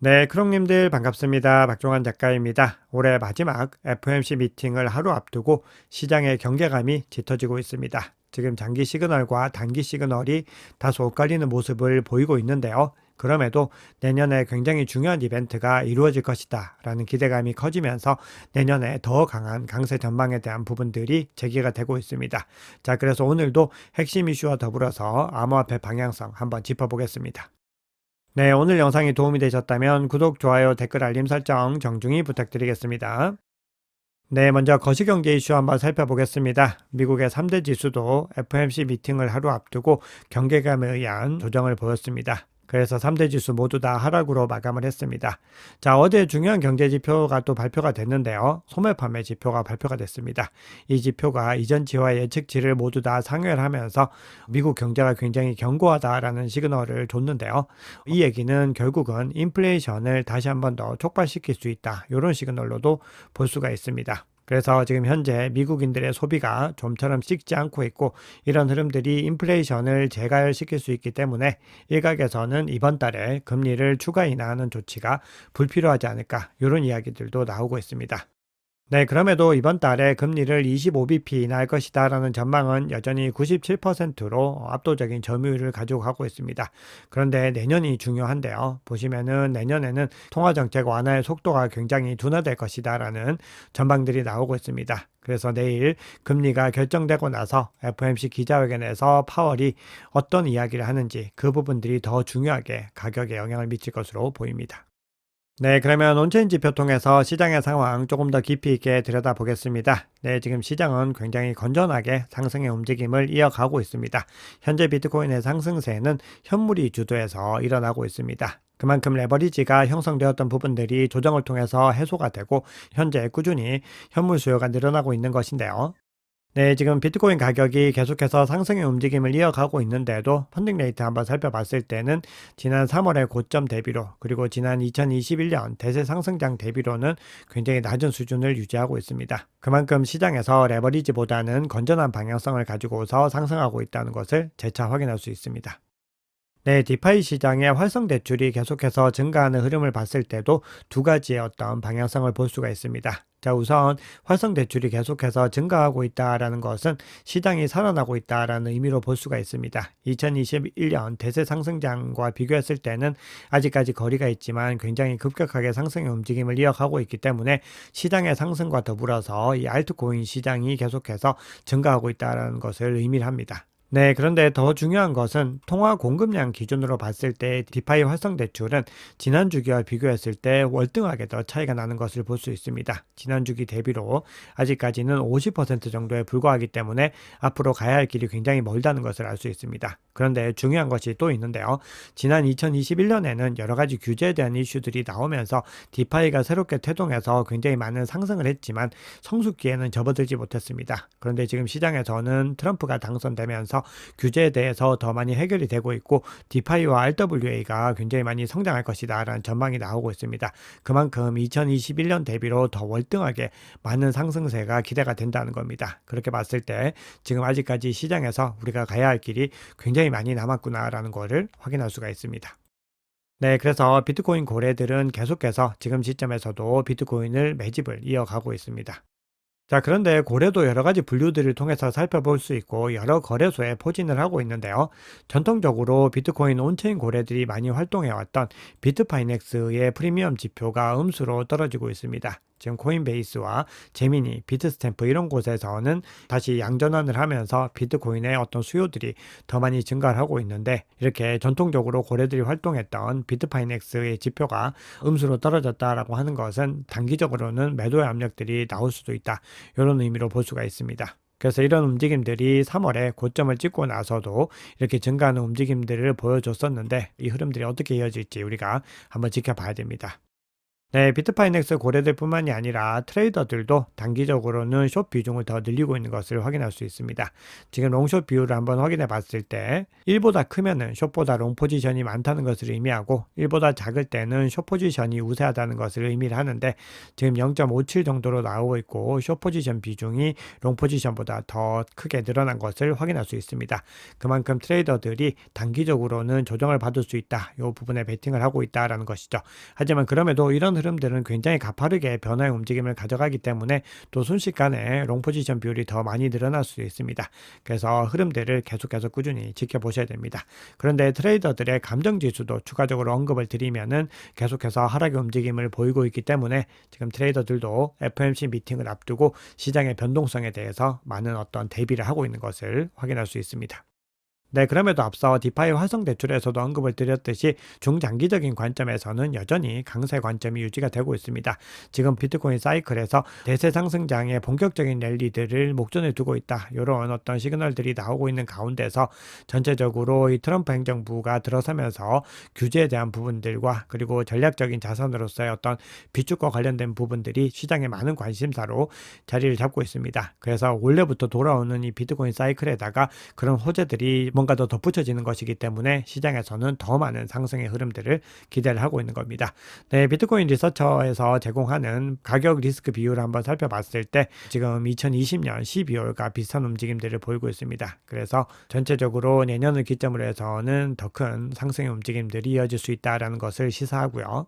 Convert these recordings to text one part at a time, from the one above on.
네, 크롱님들 반갑습니다. 박종환 작가입니다. 올해 마지막 FOMC 미팅을 하루 앞두고 시장의 경계감이 짙어지고 있습니다. 지금 장기 시그널과 단기 시그널이 다소 엇갈리는 모습을 보이고 있는데요. 그럼에도 내년에 굉장히 중요한 이벤트가 이루어질 것이다 라는 기대감이 커지면서 내년에 더 강한 강세 전망에 대한 부분들이 제기가 되고 있습니다. 자, 그래서 오늘도 핵심 이슈와 더불어서 암호화폐 방향성 한번 짚어보겠습니다. 네, 오늘 영상이 도움이 되셨다면 구독, 좋아요, 댓글, 알림 설정 정중히 부탁드리겠습니다. 네, 먼저 거시경제 이슈 한번 살펴보겠습니다. 미국의 3대 지수도 FOMC 미팅을 하루 앞두고 경계감에 의한 조정을 보였습니다. 그래서 3대 지수 모두 다 하락으로 마감을 했습니다. 자, 어제 중요한 경제 지표가 또 발표가 됐는데요. 소매 판매 지표가 발표가 됐습니다. 이 지표가 이전치와 예측치를 모두 다 상회하면서 미국 경제가 굉장히 견고하다라는 시그널을 줬는데요. 이 얘기는 결국은 인플레이션을 다시 한 번 더 촉발시킬 수 있다. 이런 시그널로도 볼 수가 있습니다. 그래서 지금 현재 미국인들의 소비가 좀처럼 식지 않고 있고 이런 흐름들이 인플레이션을 재가열시킬 수 있기 때문에 일각에서는 이번 달에 금리를 추가 인하하는 조치가 불필요하지 않을까 이런 이야기들도 나오고 있습니다. 네, 그럼에도 이번 달에 금리를 25bp 인하할 것이다라는 전망은 여전히 97%로 압도적인 점유율을 가지고 가고 있습니다. 그런데 내년이 중요한데요. 보시면은 내년에는 통화 정책 완화의 속도가 굉장히 둔화될 것이다라는 전망들이 나오고 있습니다. 그래서 내일 금리가 결정되고 나서 FOMC 기자회견에서 파월이 어떤 이야기를 하는지 그 부분들이 더 중요하게 가격에 영향을 미칠 것으로 보입니다. 네, 그러면 온체인 지 표 통해서 시장의 상황 조금 더 깊이 있게 들여다보겠습니다. 네, 지금 시장은 굉장히 건전하게 상승의 움직임을 이어가고 있습니다. 현재 비트코인의 상승세는 현물이 주도해서 일어나고 있습니다. 그만큼 레버리지가 형성되었던 부분들이 조정을 통해서 해소가 되고 현재 꾸준히 현물 수요가 늘어나고 있는 것인데요. 네, 지금 비트코인 가격이 계속해서 상승의 움직임을 이어가고 있는데도 펀딩 레이트 한번 살펴봤을 때는 지난 3월의 고점 대비로 그리고 지난 2021년 대세 상승장 대비로는 굉장히 낮은 수준을 유지하고 있습니다. 그만큼 시장에서 레버리지보다는 건전한 방향성을 가지고서 상승하고 있다는 것을 재차 확인할 수 있습니다. 네, 디파이 시장의 활성 대출이 계속해서 증가하는 흐름을 봤을 때도 두 가지의 어떤 방향성을 볼 수가 있습니다. 자, 우선 활성 대출이 계속해서 증가하고 있다라는 것은 시장이 살아나고 있다라는 의미로 볼 수가 있습니다. 2021년 대세 상승장과 비교했을 때는 아직까지 거리가 있지만 굉장히 급격하게 상승의 움직임을 이어가고 있기 때문에 시장의 상승과 더불어서 이 알트코인 시장이 계속해서 증가하고 있다라는 것을 의미를 합니다. 네, 그런데 더 중요한 것은 통화 공급량 기준으로 봤을 때 디파이 활성 대출은 지난 주기와 비교했을 때 월등하게 더 차이가 나는 것을 볼 수 있습니다. 지난 주기 대비로 아직까지는 50% 정도에 불과하기 때문에 앞으로 가야 할 길이 굉장히 멀다는 것을 알 수 있습니다. 그런데 중요한 것이 또 있는데요. 지난 2021년에는 여러 가지 규제에 대한 이슈들이 나오면서 디파이가 새롭게 태동해서 굉장히 많은 상승을 했지만 성숙기에는 접어들지 못했습니다. 그런데 지금 시장에서는 트럼프가 당선되면서 규제에 대해서 더 많이 해결이 되고 있고 디파이와 RWA가 굉장히 많이 성장할 것이다라는 전망이 나오고 있습니다. 그만큼 2021년 대비로 더 월등하게 많은 상승세가 기대가 된다는 겁니다. 그렇게 봤을 때 지금 아직까지 시장에서 우리가 가야 할 길이 굉장히 굉장히 많이 남았구나라는 것을 확인할 수가 있습니다. 네, 그래서 비트코인 고래들은 계속해서 지금 시점에서도 비트코인을 매집을 이어가고 있습니다. 자, 그런데 고래도 여러 가지 분류들을 통해서 살펴볼 수 있고 여러 거래소에 포진을 하고 있는데요. 전통적으로 비트코인 온체인 고래들이 많이 활동해왔던 비트파이넥스의 프리미엄 지표가 음수로 떨어지고 있습니다. 지금 코인베이스와 제미니, 비트스탬프 이런 곳에서는 다시 양전환을 하면서 비트코인의 어떤 수요들이 더 많이 증가를 하고 있는데 이렇게 전통적으로 고래들이 활동했던 비트파이넥스의 지표가 음수로 떨어졌다라고 하는 것은 단기적으로는 매도의 압력들이 나올 수도 있다. 이런 의미로 볼 수가 있습니다. 그래서 이런 움직임들이 3월에 고점을 찍고 나서도 이렇게 증가하는 움직임들을 보여줬었는데 이 흐름들이 어떻게 이어질지 우리가 한번 지켜봐야 됩니다. 네, 비트파이넥스 고래들 뿐만이 아니라 트레이더들도 단기적으로는 숏 비중을 더 늘리고 있는 것을 확인할 수 있습니다. 지금 롱숏 비율을 한번 확인해 봤을 때 1보다 크면은 숏보다 롱 포지션이 많다는 것을 의미하고 1보다 작을 때는 숏 포지션이 우세하다는 것을 의미를 하는데 지금 0.57 정도로 나오고 있고 숏 포지션 비중이 롱 포지션보다 더 크게 늘어난 것을 확인할 수 있습니다. 그만큼 트레이더들이 단기적으로는 조정을 받을 수 있다. 이 부분에 베팅을 하고 있다라는 것이죠. 하지만 그럼에도 이런 흐름들은 굉장히 가파르게 변화의 움직임을 가져가기 때문에 또 순식간에 롱 포지션 비율이 더 많이 늘어날 수 있습니다. 그래서 흐름들을 계속해서 꾸준히 지켜보셔야 됩니다. 그런데 트레이더들의 감정 지수도 추가적으로 언급을 드리면은 계속해서 하락의 움직임을 보이고 있기 때문에 지금 트레이더들도 FMC 미팅을 앞두고 시장의 변동성에 대해서 많은 어떤 대비를 하고 있는 것을 확인할 수 있습니다. 네, 그럼에도 앞서 디파이 활성 대출에서도 언급을 드렸듯이 중장기적인 관점에서는 여전히 강세 관점이 유지가 되고 있습니다. 지금 비트코인 사이클에서 대세 상승장의 본격적인 랠리들을 목전에 두고 있다. 이런 어떤 시그널들이 나오고 있는 가운데서 전체적으로 이 트럼프 행정부가 들어서면서 규제에 대한 부분들과 그리고 전략적인 자산으로서의 어떤 비축과 관련된 부분들이 시장의 많은 관심사로 자리를 잡고 있습니다. 그래서 원래부터 돌아오는 이 비트코인 사이클에다가 그런 호재들이 뭔가 더 덧붙여지는 것이기 때문에 시장에서는 더 많은 상승의 흐름들을 기대를 하고 있는 겁니다. 네, 비트코인 리서처에서 제공하는 가격 리스크 비율을 한번 살펴봤을 때 지금 2020년 12월과 비슷한 움직임들을 보이고 있습니다. 그래서 전체적으로 내년을 기점으로 해서는 더 큰 상승의 움직임들이 이어질 수 있다라는 것을 시사하고요.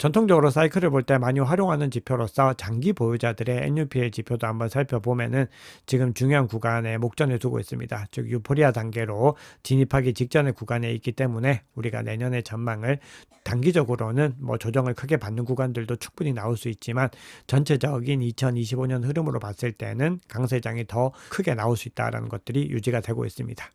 전통적으로 사이클을 볼 때 많이 활용하는 지표로서 장기 보유자들의 NUPL 지표도 한번 살펴보면은 지금 중요한 구간에 목전에 두고 있습니다. 즉 유포리아 단계로 진입하기 직전의 구간에 있기 때문에 우리가 내년의 전망을 단기적으로는 뭐 조정을 크게 받는 구간들도 충분히 나올 수 있지만 전체적인 2025년 흐름으로 봤을 때는 강세장이 더 크게 나올 수 있다라는 것들이 유지가 되고 있습니다.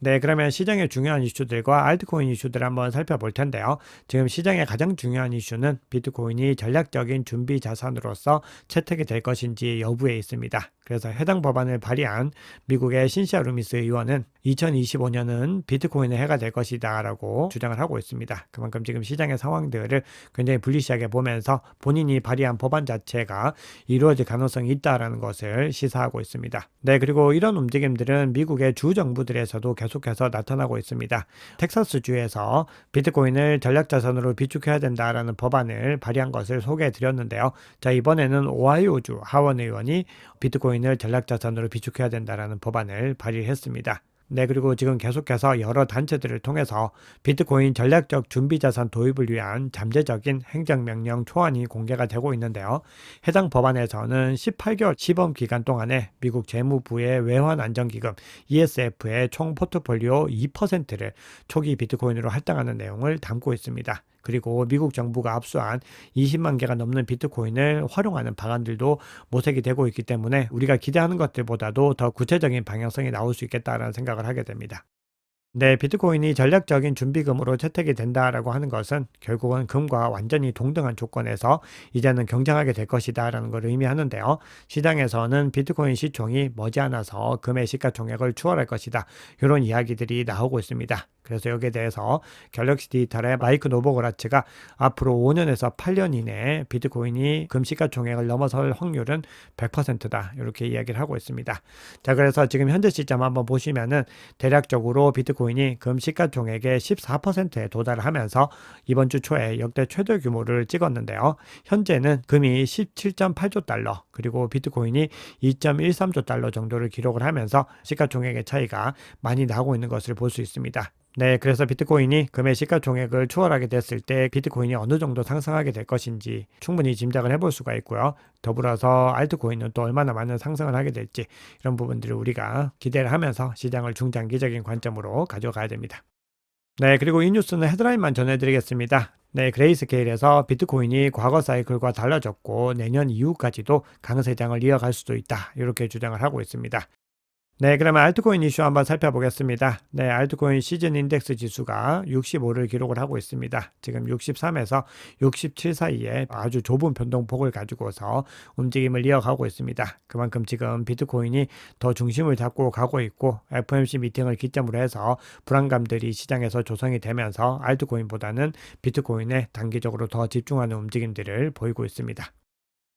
네, 그러면 시장의 중요한 이슈들과 알트코인 이슈들을 한번 살펴볼 텐데요. 지금 시장의 가장 중요한 이슈는 비트코인이 전략적인 준비 자산으로서 채택이 될 것인지 여부에 있습니다. 그래서 해당 법안을 발의한 미국의 신시아 루미스 의원은 2025년은 비트코인의 해가 될 것이다 라고 주장을 하고 있습니다. 그만큼 지금 시장의 상황들을 굉장히 불리시하게 보면서 본인이 발의한 법안 자체가 이루어질 가능성이 있다라는 것을 시사하고 있습니다. 네, 그리고 이런 움직임들은 미국의 주 정부들에서도 계속해서 나타나고 있습니다. 텍사스 주에서 비트코인을 전략 자산으로 비축해야 된다라는 법안을 발의한 것을 소개해 드렸는데요. 자, 이번에는 오하이오주 하원 의원이 비트코인을 전략 자산으로 비축해야 된다라는 법안을 발의했습니다. 네, 그리고 지금 계속해서 여러 단체들을 통해서 비트코인 전략적 준비 자산 도입을 위한 잠재적인 행정명령 초안이 공개가 되고 있는데요. 해당 법안에서는 18개월 시범 기간 동안에 미국 재무부의 외환 안정기금 ESF의 총 포트폴리오 2%를 초기 비트코인으로 할당하는 내용을 담고 있습니다. 그리고 미국 정부가 압수한 20만 개가 넘는 비트코인을 활용하는 방안들도 모색이 되고 있기 때문에 우리가 기대하는 것들보다도 더 구체적인 방향성이 나올 수 있겠다라는 생각을 하게 됩니다. 네, 비트코인이 전략적인 준비금으로 채택이 된다라고 하는 것은 결국은 금과 완전히 동등한 조건에서 이제는 경쟁하게 될 것이다라는 걸 의미하는데요. 시장에서는 비트코인 시총이 머지않아서 금의 시가총액을 추월할 것이다. 이런 이야기들이 나오고 있습니다. 그래서 여기에 대해서 갤럭시 디지털의 마이크 노보그라츠가 앞으로 5년에서 8년 이내에 비트코인이 금시가총액을 넘어설 확률은 100%다. 이렇게 이야기를 하고 있습니다. 자, 그래서 지금 현재 시점 한번 보시면은 대략적으로 비트코인이 금시가총액의 14%에 도달을 하면서 이번 주 초에 역대 최대 규모를 찍었는데요. 현재는 금이 17.8조 달러, 그리고 비트코인이 2.13조 달러 정도를 기록을 하면서 시가총액의 차이가 많이 나고 있는 것을 볼 수 있습니다. 네, 그래서 비트코인이 금의 시가총액을 추월하게 됐을 때 비트코인이 어느 정도 상승하게 될 것인지 충분히 짐작을 해볼 수가 있고요. 더불어서 알트코인은 또 얼마나 많은 상승을 하게 될지 이런 부분들을 우리가 기대를 하면서 시장을 중장기적인 관점으로 가져가야 됩니다. 네, 그리고 이 뉴스는 헤드라인만 전해드리겠습니다. 네, 그레이스케일에서 비트코인이 과거 사이클과 달라졌고 내년 이후까지도 강세장을 이어갈 수도 있다. 이렇게 주장을 하고 있습니다. 네, 그러면 알트코인 이슈 한번 살펴보겠습니다. 네, 알트코인 시즌 인덱스 지수가 65를 기록을 하고 있습니다. 지금 63에서 67 사이에 아주 좁은 변동폭을 가지고서 움직임을 이어가고 있습니다. 그만큼 지금 비트코인이 더 중심을 잡고 가고 있고 FOMC 미팅을 기점으로 해서 불안감들이 시장에서 조성이 되면서 알트코인보다는 비트코인에 단기적으로 더 집중하는 움직임들을 보이고 있습니다.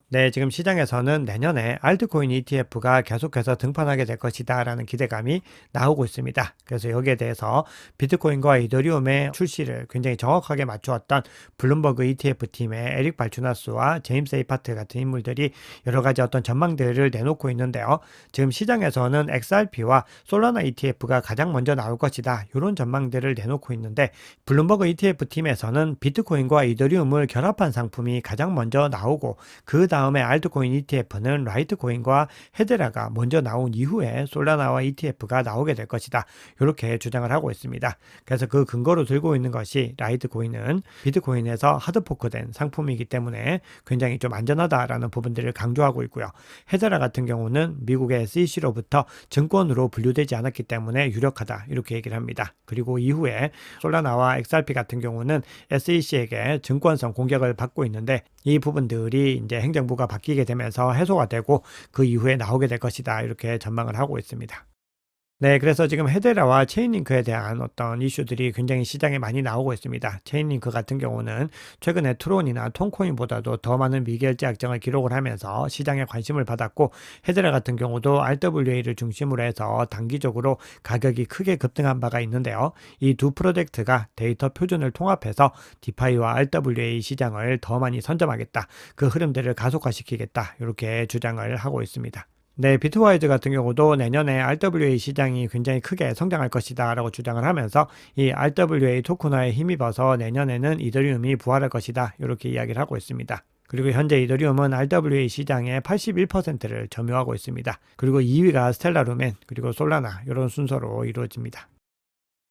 네, 지금 시장에서는 내년에 알트코인 ETF가 계속해서 등판하게 될 것이다 라는 기대감이 나오고 있습니다. 그래서 여기에 대해서 비트코인과 이더리움의 출시를 굉장히 정확하게 맞추었던 블룸버그 ETF 팀의 에릭 발추나스와 제임스 에이파트 같은 인물들이 여러 가지 어떤 전망들을 내놓고 있는데요. 지금 시장에서는 XRP와 솔라나 ETF가 가장 먼저 나올 것이다. 이런 전망들을 내놓고 있는데 블룸버그 ETF 팀에서는 비트코인과 이더리움을 결합한 상품이 가장 먼저 나오고 그 다음 에 알트코인 ETF는 라이트코인과 헤데라가 먼저 나온 이후에 솔라나와 ETF가 나오게 될 것이다. 이렇게 주장을 하고 있습니다. 그래서 그 근거로 들고 있는 것이 라이트코인은 비트코인에서 하드포크된 상품이기 때문에 굉장히 좀 안전하다라는 부분들을 강조하고 있고요. 헤데라 같은 경우는 미국의 SEC로부터 증권으로 분류되지 않았기 때문에 유력하다. 이렇게 얘기를 합니다. 그리고 이후에 솔라나와 XRP 같은 경우는 SEC에게 증권성 공격을 받고 있는데 이 부분들이 이제 행정 부가 바뀌게 되면서 해소가 되고 그 이후에 나오게 될 것이다. 이렇게 전망을 하고 있습니다. 네, 그래서 지금 헤데라와 체인링크에 대한 어떤 이슈들이 굉장히 시장에 많이 나오고 있습니다. 체인링크 같은 경우는 최근에 트론이나 톤코인보다도 더 많은 미결제 약정을 기록을 하면서 시장에 관심을 받았고 헤데라 같은 경우도 RWA를 중심으로 해서 단기적으로 가격이 크게 급등한 바가 있는데요. 이 두 프로젝트가 데이터 표준을 통합해서 디파이와 RWA 시장을 더 많이 선점하겠다. 그 흐름들을 가속화시키겠다. 이렇게 주장을 하고 있습니다. 네, 비트와이즈 같은 경우도 내년에 RWA 시장이 굉장히 크게 성장할 것이다 라고 주장을 하면서 이 RWA 토큰화에 힘입어서 내년에는 이더리움이 부활할 것이다 이렇게 이야기를 하고 있습니다. 그리고 현재 이더리움은 RWA 시장의 81%를 점유하고 있습니다. 그리고 2위가 스텔라 루멘, 그리고 솔라나 이런 순서로 이루어집니다.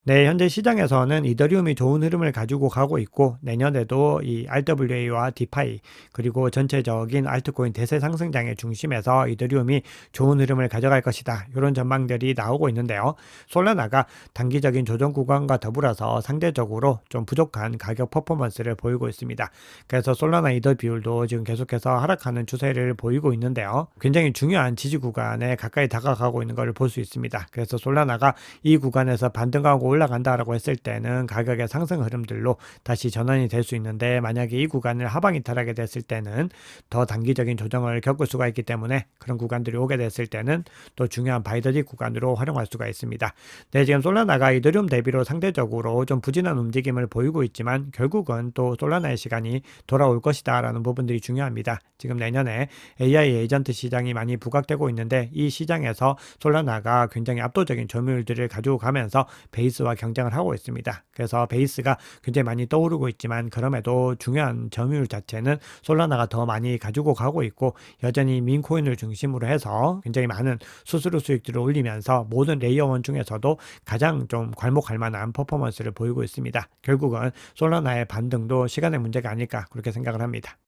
네, 현재 시장에서는 이더리움이 좋은 흐름을 가지고 가고 있고 내년에도 이 RWA와 디파이 그리고 전체적인 알트코인 대세 상승장의 중심에서 이더리움이 좋은 흐름을 가져갈 것이다. 이런 전망들이 나오고 있는데요. 솔라나가 단기적인 조정 구간과 더불어서 상대적으로 좀 부족한 가격 퍼포먼스를 보이고 있습니다. 그래서 솔라나 이더 비율도 지금 계속해서 하락하는 추세를 보이고 있는데요. 굉장히 중요한 지지 구간에 가까이 다가가고 있는 것을 볼 수 있습니다. 그래서 솔라나가 이 구간에서 반등하고 올라간다라고 했을 때는 가격의 상승 흐름들로 다시 전환이 될 수 있는데 만약에 이 구간을 하방 이탈하게 됐을 때는 더 단기적인 조정을 겪을 수가 있기 때문에 그런 구간들이 오게 됐을 때는 또 중요한 바이더디 구간으로 활용할 수가 있습니다. 네, 지금 솔라나가 이더리움 대비로 상대적으로 좀 부진한 움직임을 보이고 있지만 결국은 또 솔라나의 시간이 돌아올 것이다라는 부분들이 중요합니다. 지금 내년에 AI 에이전트 시장이 많이 부각되고 있는데 이 시장에서 솔라나가 굉장히 압도적인 점유율들을 가지고 가면서 베이스 와 경쟁을 하고 있습니다. 그래서 베이스가 굉장히 많이 떠오르고 있지만 그럼에도 중요한 점유율 자체는 솔라나가 더 많이 가지고 가고 있고 여전히 민코인을 중심으로 해서 굉장히 많은 수수료 수익들을 올리면서 모든 레이어원 중에서도 가장 좀 괄목할 만한 퍼포먼스를 보이고 있습니다. 결국은 솔라나의 반등도 시간의 문제가 아닐까 그렇게 생각을 합니다.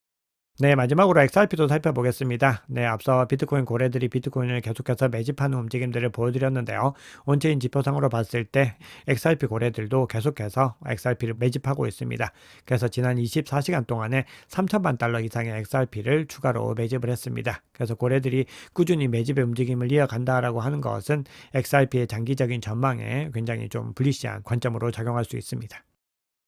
네, 마지막으로 XRP도 살펴보겠습니다. 네, 앞서 비트코인 고래들이 비트코인을 계속해서 매집하는 움직임들을 보여드렸는데요. 온체인 지표상으로 봤을 때 XRP 고래들도 계속해서 XRP를 매집하고 있습니다. 그래서 지난 24시간 동안에 3천만 달러 이상의 XRP를 추가로 매집을 했습니다. 그래서 고래들이 꾸준히 매집의 움직임을 이어간다라고 하는 것은 XRP의 장기적인 전망에 굉장히 좀 불리시한 관점으로 작용할 수 있습니다.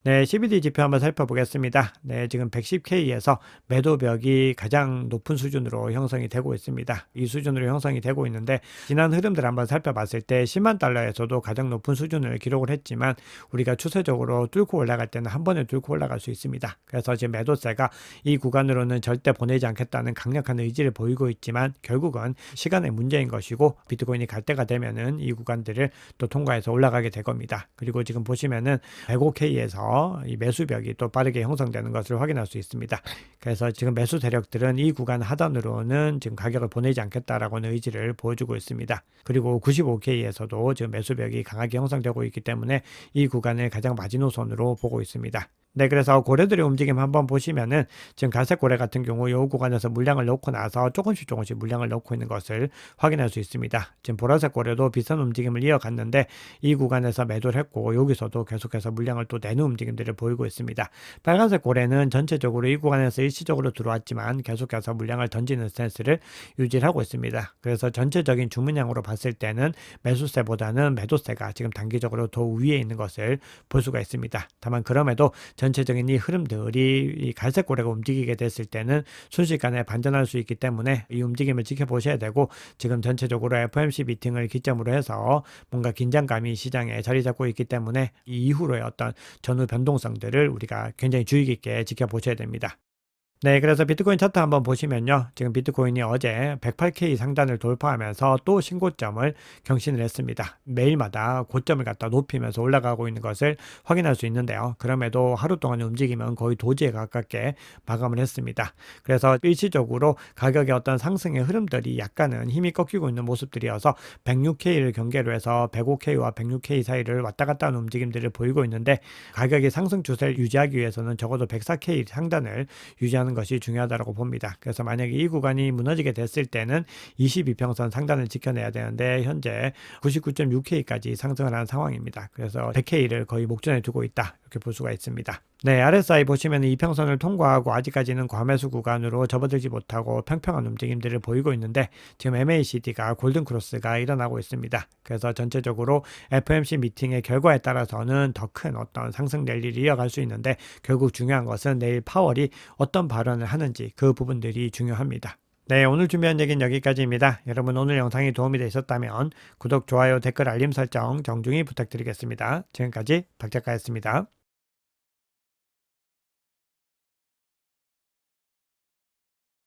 네, CBD 지표 한번 살펴보겠습니다. 네, 지금 110K에서 매도벽이 가장 높은 수준으로 형성이 되고 있습니다. 이 수준으로 형성이 되고 있는데 지난 흐름들 한번 살펴봤을 때 10만 달러에서도 가장 높은 수준을 기록을 했지만 우리가 추세적으로 뚫고 올라갈 때는 한 번에 뚫고 올라갈 수 있습니다. 그래서 지금 매도세가 이 구간으로는 절대 보내지 않겠다는 강력한 의지를 보이고 있지만 결국은 시간의 문제인 것이고 비트코인이 갈 때가 되면은 이 구간들을 또 통과해서 올라가게 될 겁니다. 그리고 지금 보시면은 105K에서 이 매수벽이 또 빠르게 형성되는 것을 확인할 수 있습니다. 그래서 지금 매수 세력들은 이 구간 하단으로는 지금 가격을 보내지 않겠다라고는 의지를 보여주고 있습니다. 그리고 95K에서도 지금 매수벽이 강하게 형성되고 있기 때문에 이 구간을 가장 마지노선으로 보고 있습니다. 네, 그래서 고래들의 움직임 한번 보시면은 지금 갈색 고래 같은 경우 이 구간에서 물량을 넣고 나서 조금씩 조금씩 물량을 넣고 있는 것을 확인할 수 있습니다. 지금 보라색 고래도 비슷한 움직임을 이어갔는데 이 구간에서 매도를 했고 여기서도 계속해서 물량을 또 내는 움직임들을 보이고 있습니다. 빨간색 고래는 전체적으로 이 구간에서 일시적으로 들어왔지만 계속해서 물량을 던지는 스탠스를 유지를 하고 있습니다. 그래서 전체적인 주문량으로 봤을 때는 매수세보다는 매도세가 지금 단기적으로 더 위에 있는 것을 볼 수가 있습니다. 다만 그럼에도 전체적인 이 흐름들이 이 갈색 고래가 움직이게 됐을 때는 순식간에 반전할 수 있기 때문에 이 움직임을 지켜보셔야 되고 지금 전체적으로 FOMC 미팅을 기점으로 해서 뭔가 긴장감이 시장에 자리 잡고 있기 때문에 이 이후로의 어떤 전후 변동성들을 우리가 굉장히 주의 깊게 지켜보셔야 됩니다. 네, 그래서 비트코인 차트 한번 보시면요. 지금 비트코인이 어제 108K 상단을 돌파하면서 또 신고점을 경신을 했습니다. 매일마다 고점을 갖다 높이면서 올라가고 있는 것을 확인할 수 있는데요. 그럼에도 하루 동안의 움직임은 거의 도지에 가깝게 마감을 했습니다. 그래서 일시적으로 가격의 어떤 상승의 흐름들이 약간은 힘이 꺾이고 있는 모습들이어서 106K를 경계로 해서 105K와 106K 사이를 왔다 갔다 하는 움직임들을 보이고 있는데 가격의 상승 추세를 유지하기 위해서는 적어도 104K 상단을 유지하는 것이 중요하다고 봅니다. 그래서 만약에 이 구간이 무너지게 됐을 때는 22평선 상단을 지켜내야 되는데 현재 99.6K까지 상승을 한 상황입니다. 그래서 100K를 거의 목전에 두고 있다. 이렇게 볼 수가 있습니다. 네, RSI 보시면 이평선을 통과하고 아직까지는 과매수 구간으로 접어들지 못하고 평평한 움직임들을 보이고 있는데 지금 MACD가 골든 크로스가 일어나고 있습니다. 그래서 전체적으로 FMC 미팅의 결과에 따라서는 더 큰 어떤 상승 랠리를 이어갈 수 있는데 결국 중요한 것은 내일 파월이 어떤 발언을 하는지 그 부분들이 중요합니다. 네, 오늘 준비한 얘기는 여기까지입니다. 여러분 오늘 영상이 도움이 되셨다면 구독, 좋아요, 댓글, 알림 설정 정중히 부탁드리겠습니다. 지금까지 박 작가였습니다.